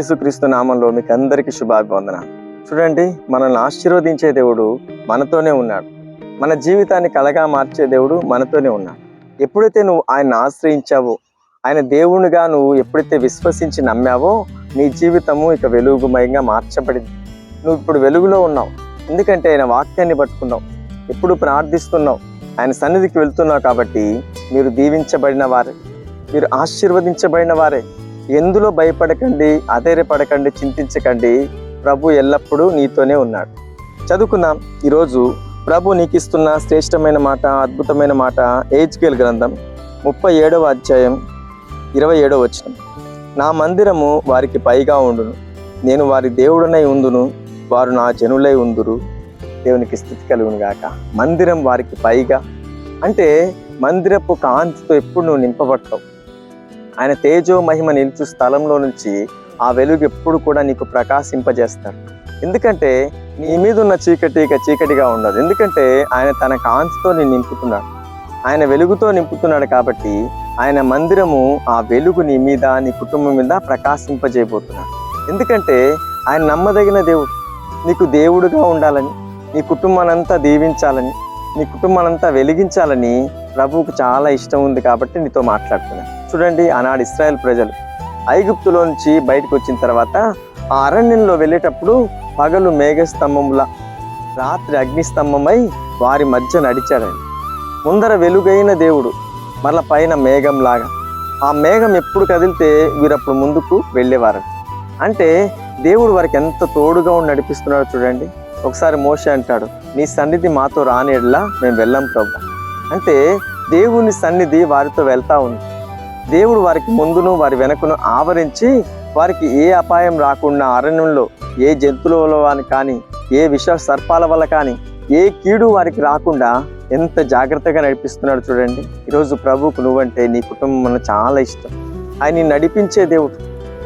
యేసుక్రీస్తు నామంలో మీకు అందరికీ శుభాభివందన చూడండి మనల్ని ఆశీర్వదించే దేవుడు మనతోనే ఉన్నాడు. మన జీవితాన్ని కలగా మార్చే దేవుడు మనతోనే ఉన్నాడు. ఎప్పుడైతే నువ్వు ఆయన ఆశ్రయించావో ఆయన దేవునిగా నువ్వు ఎప్పుడైతే విశ్వసించి నమ్మావో నీ జీవితము ఇక వెలుగుమయంగా మార్చబడింది. నువ్వు ఇప్పుడు వెలుగులో ఉన్నావు. ఎందుకంటే ఆయన వాక్యాన్ని పట్టుకున్నావు. ఎప్పుడు ప్రార్థిస్తున్నావు. ఆయన సన్నిధికి వెళ్తున్నావు కాబట్టి మీరు దీవించబడిన వారే. మీరు ఆశీర్వదించబడిన వారే. ఎందులో భయపడకండి అధైర్యపడకండి చింతించకండి ప్రభు ఎల్లప్పుడూ నీతోనే ఉన్నాడు. చదువుకుందాం. ఈరోజు ప్రభు నీకు ఇస్తున్న శ్రేష్టమైన మాట అద్భుతమైన మాట ఏజ్కేల్ గ్రంథం ముప్పై ఏడవ అధ్యాయం ఇరవై ఏడవ వచనం. నా మందిరము వారికి పైగా ఉండును. నేను వారి దేవుడనై ఉందును వారు నా జనులై ఉందురు దేవునికి స్థితి కలుగును గాక. మందిరం వారికి పైగా. అంటే మందిరపు కాంతితో ఎప్పుడు నువ్వు నింపబడతావు ఆయన తేజో మహిమ నిలుచు స్థలంలో నుంచి ఆ వెలుగు ఎప్పుడు కూడా నీకు ప్రకాశింపజేస్తారు. ఎందుకంటే నీ మీద ఉన్న చీకటి ఇక చీకటిగా ఉండదు. ఎందుకంటే ఆయన తన కాంతితో నేను నింపుతున్నాడు. ఆయన వెలుగుతో నింపుతున్నాడు కాబట్టి ఆయన మందిరము ఆ వెలుగు నీ మీద నీ కుటుంబం మీద ప్రకాశింపజేయబోతున్నాడు. ఎందుకంటే ఆయన నమ్మదగిన దేవుడు. నీకు దేవుడుగా ఉండాలని నీ కుటుంబానంతా దీవించాలని నీ కుటుంబానంతా వెలిగించాలని ప్రభువుకు చాలా ఇష్టం ఉంది కాబట్టి నీతో మాట్లాడుతున్నాను. చూడండి ఆనాడు ఇస్రాయల్ ప్రజలు. ఐగుప్తులో నుంచి బయటకు వచ్చిన తర్వాత ఆ అరణ్యంలో వెళ్ళేటప్పుడు పగలు మేఘస్తంభముల రాత్రి అగ్నిస్తంభమై వారి మధ్య నడిచాడండి. ముందర వెలుగైన దేవుడు మరల పైన మేఘంలాగా. ఆ మేఘం ఎప్పుడు కదిలితే వీరప్పుడు ముందుకు వెళ్ళేవారు. అంటే దేవుడు వారికి ఎంత తోడుగా ఉండి నడిపిస్తున్నాడో చూడండి. ఒకసారి మోష అంటాడు నీ సన్నిధి మాతో రానేలా మేము వెళ్ళాం ప్రభు. అంటే దేవుని సన్నిధి వారితో వెళ్తా ఉంది. దేవుడు వారికి ముందును వారి వెనకను ఆవరించి వారికి ఏ అపాయం రాకుండా అరణ్యంలో ఏ జంతువుల వల్ల కానీ ఏ విష సర్పాల వల్ల కానీ ఏ కీడు వారికి రాకుండా ఎంత జాగ్రత్తగా నడిపిస్తున్నాడు చూడండి. ఈరోజు ప్రభువుకు నువ్వంటే నీ కుటుంబం చాలా ఇష్టం. ఆయన నడిపించే దేవుడు.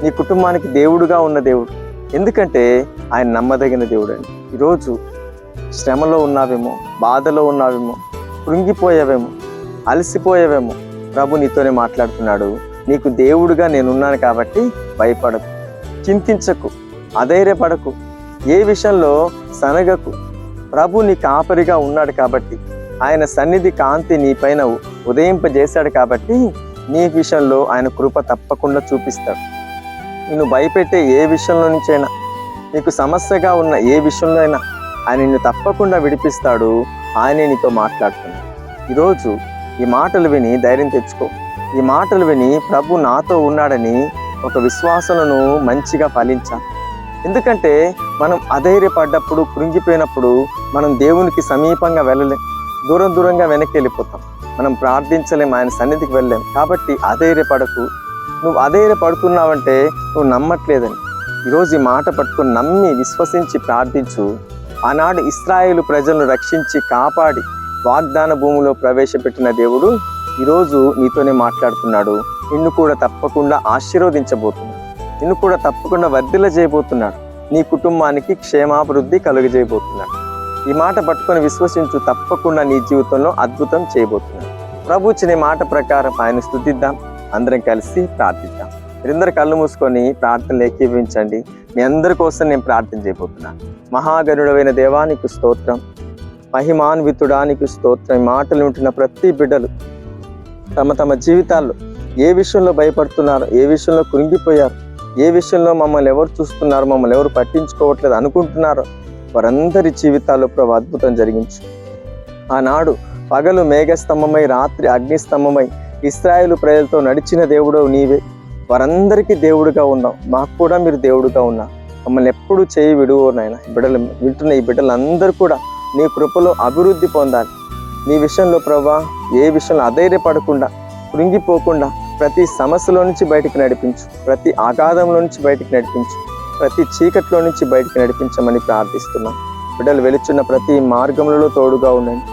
నీ కుటుంబానికి దేవుడుగా ఉన్న దేవుడు. ఎందుకంటే ఆయన నమ్మదగిన దేవుడు అండి ఈరోజు శ్రమలో ఉన్నావేమో బాధలో ఉన్నావేమో కృంగిపోయావేమో అలసిపోయావేమో ప్రభు నీతోనే మాట్లాడుతున్నాడు. నీకు దేవుడుగా నేనున్నాను కాబట్టి భయపడకు. చింతించకు అధైర్యపడకు. ఏ విషయంలో సనగకు. ప్రభు నీ కాపరిగా ఉన్నాడు కాబట్టి ఆయన సన్నిధి కాంతి నీ పైన ఉదయింపజేశాడు కాబట్టి నీ విషయంలో ఆయన కృప తప్పకుండా చూపిస్తాడు. నిన్ను భయపెట్టే ఏ విషయంలో నుంచైనా నీకు సమస్యగా ఉన్న ఏ విషయంలో అయినా ఆయన నిన్ను తప్పకుండా విడిపిస్తాడు. ఆయనే నీతో మాట్లాడుతున్నాడు. ఈరోజు ఈ మాటలు విని ధైర్యం తెచ్చుకో. ఈ మాటలు విని ప్రభు నాతో ఉన్నాడని ఒక విశ్వాసలను మంచిగా ఫలించాలి ఎందుకంటే మనం అధైర్యపడ్డప్పుడు కృంగిపోయినప్పుడు మనం దేవునికి సమీపంగా వెళ్ళలేం. దూరం దూరంగా వెనక్కి వెళ్ళిపోతాం. మనం ప్రార్థించలేం ఆయన సన్నిధికి వెళ్ళలేం. కాబట్టి అధైర్యపడకు. నువ్వు అధైర్యపడుతున్నావంటే నువ్వు నమ్మట్లేదని. ఈరోజు ఈ మాట పట్టుకొని నమ్మి విశ్వసించి ప్రార్థించు. ఆనాడు ఇస్రాయేలు ప్రజలను రక్షించి కాపాడి. వాగ్దాన భూమిలో ప్రవేశపెట్టిన దేవుడు ఈరోజు నీతోనే మాట్లాడుతున్నాడు. నిన్ను కూడా తప్పకుండా ఆశీర్వదించబోతున్నాడు. నిన్ను కూడా తప్పకుండా వర్ధిల చేయబోతున్నాడు. నీ కుటుంబానికి క్షేమాభివృద్ధి కలుగజేయబోతున్నాడు. ఈ మాట పట్టుకొని విశ్వసించు తప్పకుండా నీ జీవితంలో అద్భుతం చేయబోతున్నాడు. ప్రభు ఇచ్చిన మాట ప్రకారం ఆయన స్థుతిద్దాం. అందరం కలిసి ప్రార్థిద్దాం. మీరందరు కళ్ళు మూసుకొని ప్రార్థనలు ఏకీభవించండి. మీ అందరి కోసం నేను ప్రార్థన చేయబోతున్నాను. మహాగరుడమైన దేవానికి స్తోత్రం. మహిమాన్వితుడానికి స్తోత్రం. మాటలు వింటున్న ప్రతి బిడ్డలు తమ తమ జీవితాల్లో ఏ విషయంలో భయపడుతున్నారు ఏ విషయంలో కురింగిపోయారు ఏ విషయంలో మమ్మల్ని ఎవరు చూస్తున్నారు మమ్మల్ని ఎవరు పట్టించుకోవట్లేదు అనుకుంటున్నారో వారందరి జీవితాల్లో ప్రభు అద్భుతం జరిగించు. ఆనాడు పగలు మేఘస్తంభమై రాత్రి అగ్నిస్తంభమై ఇస్రాయేలు ప్రజలతో నడిచిన దేవుడు నీవే. వారందరికీ దేవుడుగా ఉన్నావు. మాకు కూడా మీరు దేవుడుగా ఉన్నా మమ్మల్ని ఎప్పుడు చేయి విడువు నాయన. బిడ్డలు వింటున్న ఈ బిడ్డలందరూ కూడా నీ కృపలో అభివృద్ధి పొందాలి. నీ విషయంలో ప్రభా ఏ విషయంలో అధైర్యపడకుండా కృంగిపోకుండా ప్రతి సమస్యలో నుంచి బయటికి నడిపించు. ప్రతి ఆఘాతంలో నుంచి బయటికి నడిపించు. ప్రతి చీకట్లో నుంచి బయటికి నడిపించమని ప్రార్థిస్తున్నాం. బిడ్డలు వెలుచున్న ప్రతి మార్గములలో తోడుగా ఉండండి.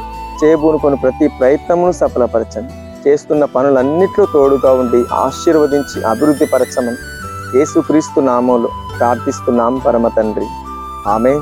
చేయబూనుకొని ప్రతి ప్రయత్నమును సఫలపరచండి. చేస్తున్న పనులన్నిట్లో తోడుగా ఉండి ఆశీర్వదించి అభివృద్ధి పరచమని యేసుక్రీస్తు నామంలో ప్రార్థిస్తున్నాం పరమ తండ్రి. ఆమె